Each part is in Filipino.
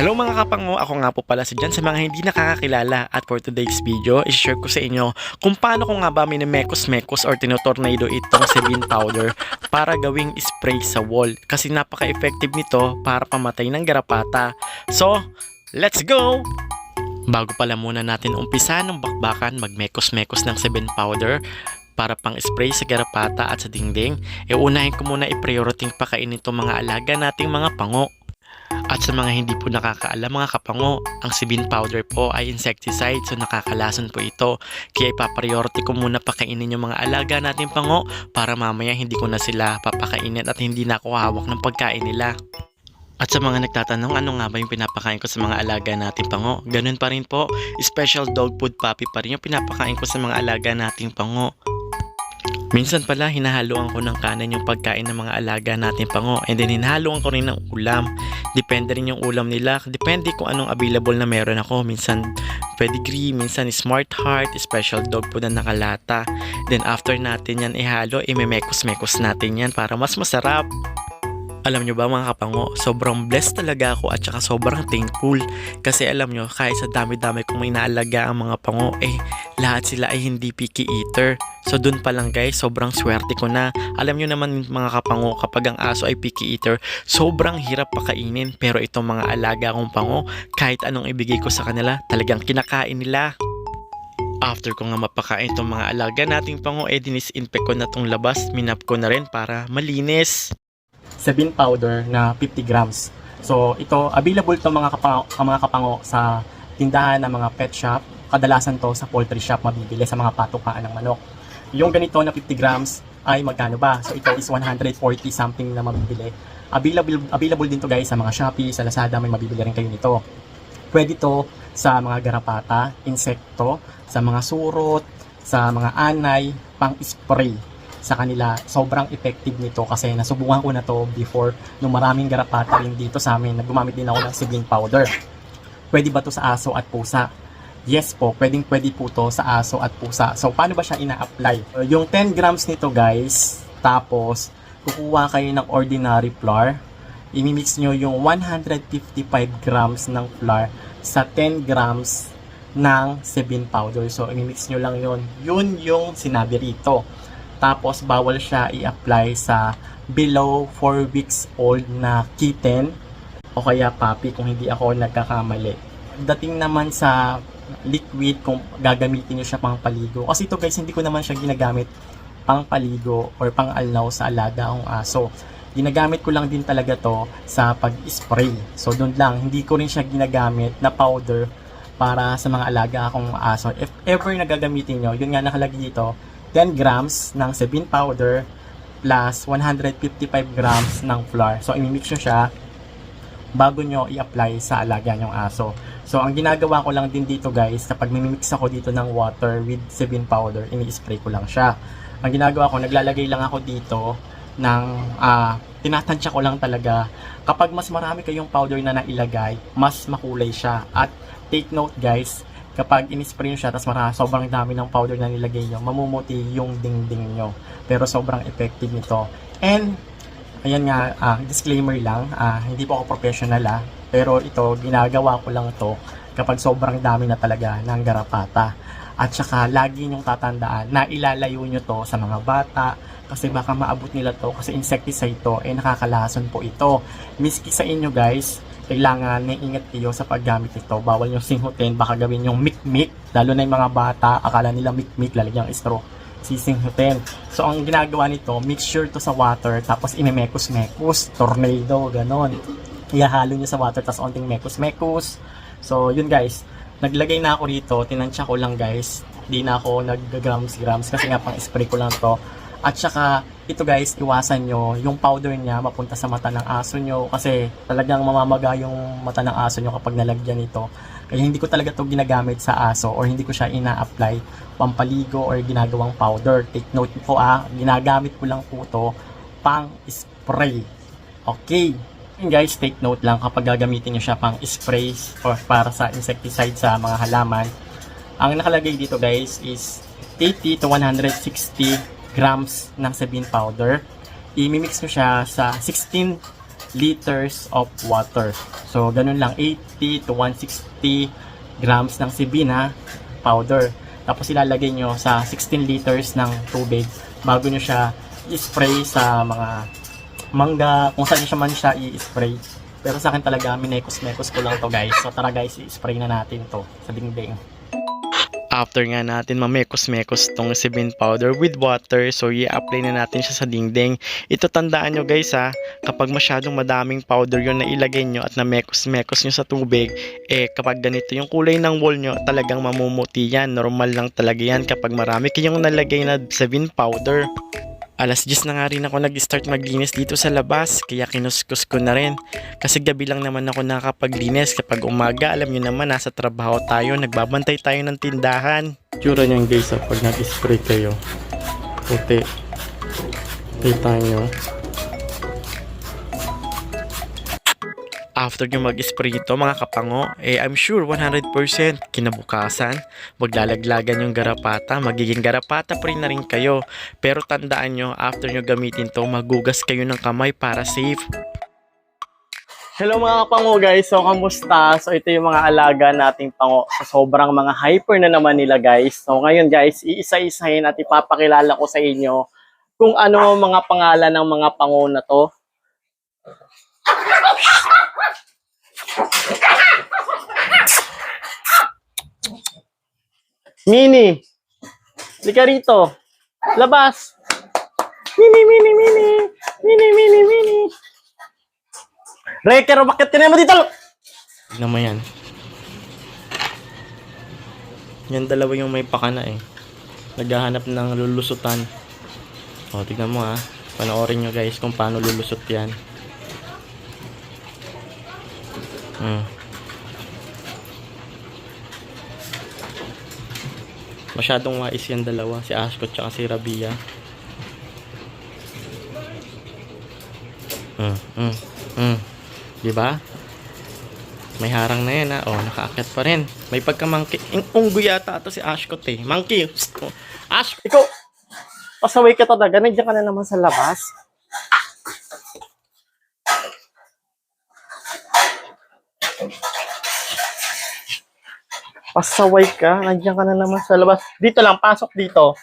Hello mga kapango, ako nga po pala si Jan sa mga hindi nakakakilala at for today's video, i-share ko sa inyo kung paano ko nga ba minimekos-mekos or tinotornado itong Sebin powder para gawing spray sa wall kasi napaka-effective nito para pamatay ng garapata. So, let's go! Bago pala muna natin umpisa ng bakbakan magmekos-mekos ng Sebin powder, para pang spray sa garapata at sa dingding, e ko muna i-priority pakainin itong mga alaga nating mga pango. At sa mga hindi po nakakaalam mga kapango, ang sibin powder po ay insecticide so nakakalason po ito. Kaya ipapriority ko muna pakainin yung mga alaga natin pango para mamaya hindi ko na sila papakainin at hindi na ako hawak ng pagkain nila. At sa mga nagtatanong ano nga ba yung pinapakain ko sa mga alaga natin pango, ganun pa rin po, special dog food puppy pa rin yung pinapakain ko sa mga alaga nating pango. Minsan pala hinahaluan ko ng kanan yung pagkain ng mga alaga natin pango and then hinahaluan ko rin ng ulam. Depende rin yung ulam nila. Depende kung anong available na meron ako. Minsan pedigree, minsan smart heart, special dog food na nakalata. Then after natin yan ihalo, imemekos-mekos natin yan para mas masarap. Alam nyo ba mga kapango, sobrang blessed talaga ako at saka sobrang thankful. Kasi alam nyo, kahit sa dami-dami kong may naalaga ang mga pango, eh, lahat sila ay hindi picky eater. So dun pa lang guys, sobrang swerte ko na. Alam nyo naman mga kapango, kapag ang aso ay picky eater, sobrang hirap pakainin. Pero itong mga alaga kong pango, kahit anong ibigay ko sa kanila, talagang kinakain nila. After ko nga mapakain itong mga alaga nating pango, eh dinisinfect ko na tong labas, minap ko na rin para malinis. Sabin powder na 50 grams. So, ito, available to mga, kapango, mga kapango sa tindahan ng mga pet shop. Kadalasan to sa poultry shop mabibili sa mga patukaan ng manok. Yung ganito na 50 grams ay magkano ba? So, ito is 140 something na mabibili. Available, available din to guys sa mga Shopee, sa Lazada, may mabibili rin kayo nito. Pwede to sa mga garapata, insekto, sa mga surot, sa mga anay, pang spray sa kanila. Sobrang effective nito kasi nasubukan ko na to before nung maraming garapata rin dito sa amin. Nagumamit din ako ng sibling powder. Pwede ba to sa aso at pusa? Yes po, pwedeng pwede po to sa aso at pusa. So, paano ba siya ina-apply? Yung 10 grams nito guys, tapos kukuha kayo ng ordinary flour. Imimix nyo yung 155 grams ng flour sa 10 grams ng sebin powder. So, imimix nyo lang yun. Yun yung sinabi rito. Tapos, bawal siya i-apply sa below 4 weeks old na kitten o kaya puppy kung hindi ako nagkakamali. Dating naman sa liquid kung gagamitin nyo siya pang paligo. Kasi ito guys, hindi ko naman siya ginagamit pang paligo or pang alnaw sa alaga akong aso. Ginagamit ko lang din talaga to sa pag-spray. So doon lang, hindi ko rin siya ginagamit na powder para sa mga alaga akong aso. If ever na gagamitin nyo, yun nga nakalagay dito, 10 grams ng sebin powder plus 155 grams ng flour. So, imimix nyo siya bago nyo i-apply sa alaga nyong aso. So, ang ginagawa ko lang din dito guys, kapag mimix ako dito ng water with sebin powder, ini-spray ko lang siya. Ang ginagawa ko, naglalagay lang ako dito ng, ah, tinatansya ko lang talaga. Kapag mas marami kayong powder na nailagay, mas makulay siya. At take note guys, kapag in-spray siya, tapos marami, sobrang dami ng powder na nilagay nyo, mamumuti yung dingding nyo. Pero sobrang effective nito. And, ayan nga, ah, disclaimer lang, ah, hindi po ako professional ah, pero ito, ginagawa ko lang to kapag sobrang dami na talaga ng garapata. At saka, lagi nyong tatandaan na ilalayo nyo to sa mga bata, kasi baka maabot nila to, kasi insecticide to, eh nakakalason po ito. Miski sa inyo guys, kailangan may ingat kayo sa paggamit nito. Bawal yung singhutin, baka gawin yung mikmik, lalo na yung mga bata, akala nila mikmik, lalagyan ng straw sisinghutin. So, ang ginagawa nito, mix sure to sa water, tapos imemekos-mekos, tornado, ganon. Ihahalo nyo sa water, tapos onting mekos-mekos. So, yun guys, naglagay na ako rito, tinansya ko lang guys, di na ako nag-grams-grams, kasi nga pang spray ko lang to. At saka, ito guys, iwasan nyo, yung powder niya mapunta sa mata ng aso nyo, kasi talagang mamamaga yung mata ng aso nyo kapag nalagyan ito. Kaya hindi ko talaga to ginagamit sa aso or hindi ko siya ina-apply pampaligo or ginagawang powder. Take note po ah, ginagamit ko lang po to pang spray. Okay. Yun guys, take note lang kapag gagamitin nyo siya pang spray or para sa insecticide sa mga halaman. Ang nakalagay dito guys is 80 to 160 grams ng sabine powder. I-mix nyo siya sa 16 liters of water. So, ganun lang, 80 to 160 grams ng sibina powder. Tapos ilalagay nyo sa 16 liters ng tubig bago nyo siya i-spray sa mga mangga, kung saan siya man siya i-spray. Pero sa akin talaga, minekos-mekos ko lang to guys. So tara guys, i-spray na natin to sa dingding. After nga natin mamekos-mekos tong sibin powder with water, so i-apply na natin siya sa dingding. Ito tandaan nyo guys ha, kapag masyadong madaming powder yon na ilagay nyo at namekos-mekos nyo sa tubig, eh kapag ganito yung kulay ng wall nyo, talagang mamumuti yan. Normal lang talaga yan kapag marami kayong nalagay na sibin powder. Alas 10 na nga rin ako nag-start maglinis dito sa labas, kaya kinuskus ko na rin. Kasi gabi lang naman ako nakapaglinis. Kapag umaga, alam nyo naman, nasa trabaho tayo, nagbabantay tayo ng tindahan. Tsura niyan guys, ah, pag nag-spray kayo. Puti. Kita nyo. After nyo mag-spray ito mga kapango, eh I'm sure 100% kinabukasan, maglalaglagan yung garapata, magiging garapata pa rin na rin kayo. Pero tandaan nyo, after nyo gamitin to, magugas kayo ng kamay para safe. Hello mga kapango guys, so kamusta? So ito yung mga alaga nating pango. So sobrang mga hyper na naman nila guys. So ngayon guys, iisa-isahin at ipapakilala ko sa inyo kung ano mga pangalan ng mga pango na to. Mini! Lika rito! Labas! Mini, mini, mini! Mini, mini, mini! Reker, bakit ka mo dito? Tignan mo yan. Yan dalawa yung may pakana eh. Naghahanap ng lulusutan. O, tignan mo ha. Panoorin nyo guys kung paano lulusot yan. Hmm. Masyadong wais yan dalawa. Si Ascot tsaka si Rabia. Hmm, hmm, hmm. Di ba? May harang na yan ha. Oh, nakaakyat pa rin. May pagka-monkey. Yung unggoy yata ito si Ashcot eh. Monkey. Psst. Oh, Ash. Ikaw, pasaway ka talaga. Nandiyan ka na naman sa labas. Pasaway ka. Nandiyan ka na naman sa labas. Dito lang, pasok dito.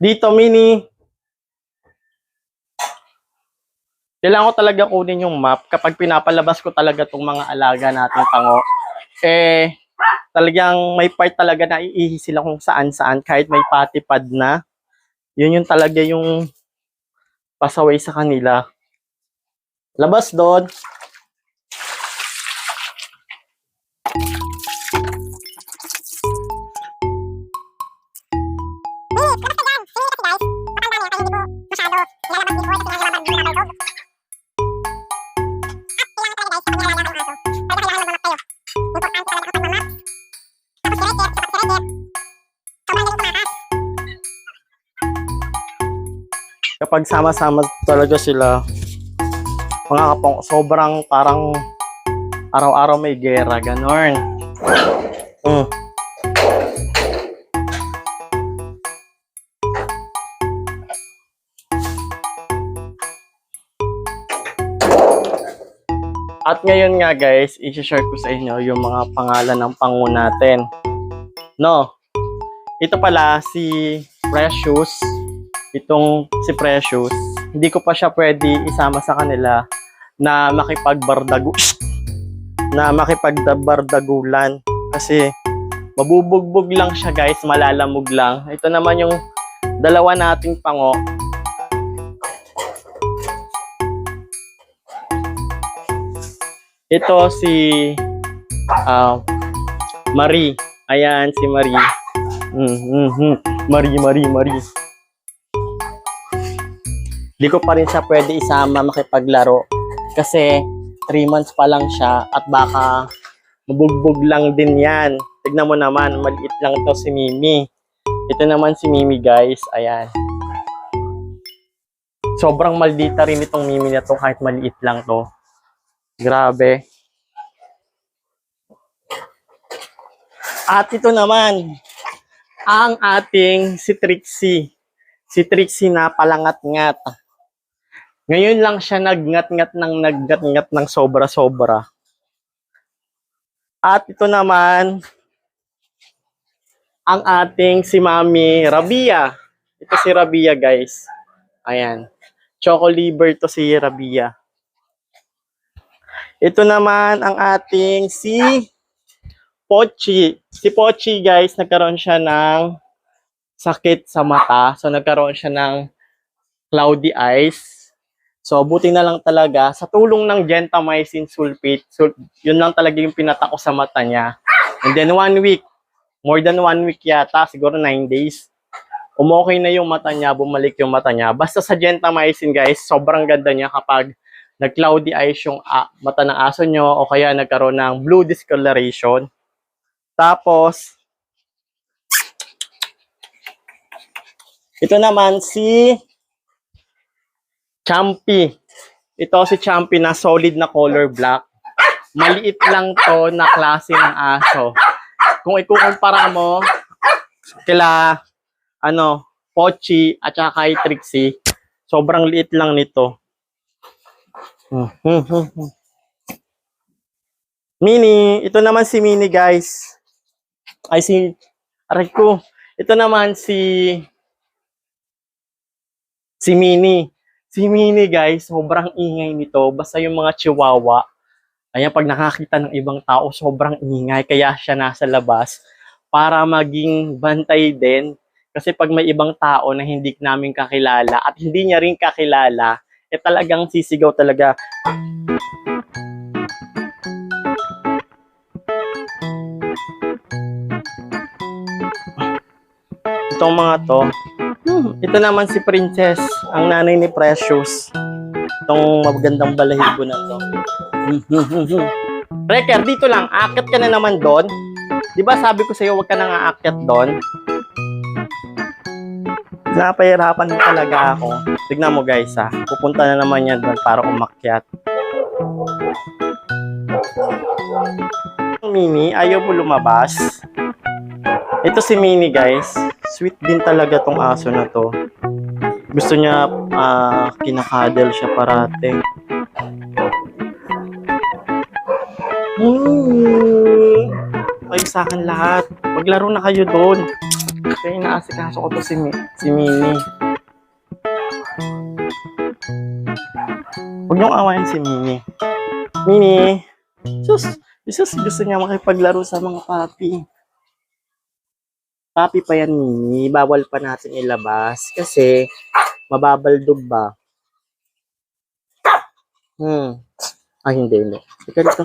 Dito, Mini. Kailangan ko talaga kunin yung map kapag pinapalabas ko talaga tong mga alaga nating pango. Eh, talagang may part talaga na iihi sila kung saan-saan kahit may patipad na. Yun yung talaga yung pasaway sa kanila. Labas doon. Kapag sama-sama talaga sila, mga kapong sobrang parang araw-araw may gera, ganon. Mm. At ngayon nga guys, i-share ko sa inyo yung mga pangalan ng pango natin. No, ito pala si Precious. Itong si Precious, hindi ko pa siya pwede isama sa kanila na makipagbardagu na makipagbardagulan kasi mabubugbog lang siya guys, malalamog lang. Ito naman yung dalawa nating pango. Ito si ah, Marie. Ayan si Marie. Mm, mm, mm. Marie, Marie, Marie. Di ko pa rin siya pwede isama makipaglaro kasi 3 months pa lang siya at baka mabugbog lang din yan. Tignan mo naman, maliit lang to si Mimi. Ito naman si Mimi guys, ayan. Sobrang maldita rin itong Mimi na to kahit maliit lang to. Grabe. At ito naman, ang ating si Trixie. Si Trixie na palangat-ngat. Ngayon lang siya nagngat-ngat ng nagngat-ngat ng sobra-sobra. At ito naman, ang ating si Mami Rabia. Ito si Rabia, guys. Ayan. Choco to si Rabia. Ito naman ang ating si Pochi. Si Pochi, guys, nagkaroon siya ng sakit sa mata. So, nagkaroon siya ng cloudy eyes. So, buti na lang talaga. Sa tulong ng gentamicin sulfate, sul- yun lang talaga yung pinatako sa mata niya. And then, one week, more than one week yata, siguro nine days, umokay na yung mata niya, bumalik yung mata niya. Basta sa gentamicin, guys, sobrang ganda niya kapag nag-cloudy eyes yung ah, mata ng aso nyo o kaya nagkaroon ng blue discoloration. Tapos, ito naman si Champy. Ito si Champy na solid na color black. Maliit lang to na klase ng aso. Kung ikukumpara mo kila ano, Pochi at saka kay Trixie, sobrang liit lang nito. Mini, ito naman si Mini guys. Ay si aray ko. Ito naman si si Mini. Si Mini guys, sobrang ingay nito. Basta yung mga chihuahua. Ayan, pag nakakita ng ibang tao, sobrang ingay. Kaya siya nasa labas para maging bantay din. Kasi pag may ibang tao na hindi namin kakilala at hindi niya rin kakilala, eh talagang sisigaw talaga. Itong mga to, ito naman si Princess, ang nanay ni Precious. Itong magandang balahibo na to. Reker, dito lang, akit ka na naman doon. Di ba sabi ko sa'yo, huwag ka nang aakyat doon? Napahirapan talaga ako. Tignan mo guys ha. Pupunta na naman yan doon para umakyat. Mini, ayaw mo lumabas. Ito si Mini guys. Sweet din talaga tong aso na to. Gusto niya ah, kinakadel siya parate. Hmm. Ay, sa akin lahat. Maglaro na kayo doon. Kaya inaasikaso ko to si, Mi- si Mini. Huwag niyong awayin si Mini. Mini! Sus! Sus, gusto niya makipaglaro sa mga papi. Papi pa yan, Mini. Bawal pa natin ilabas kasi mababaldog ba? Hmm. Ay, hindi, hindi. Ika dito.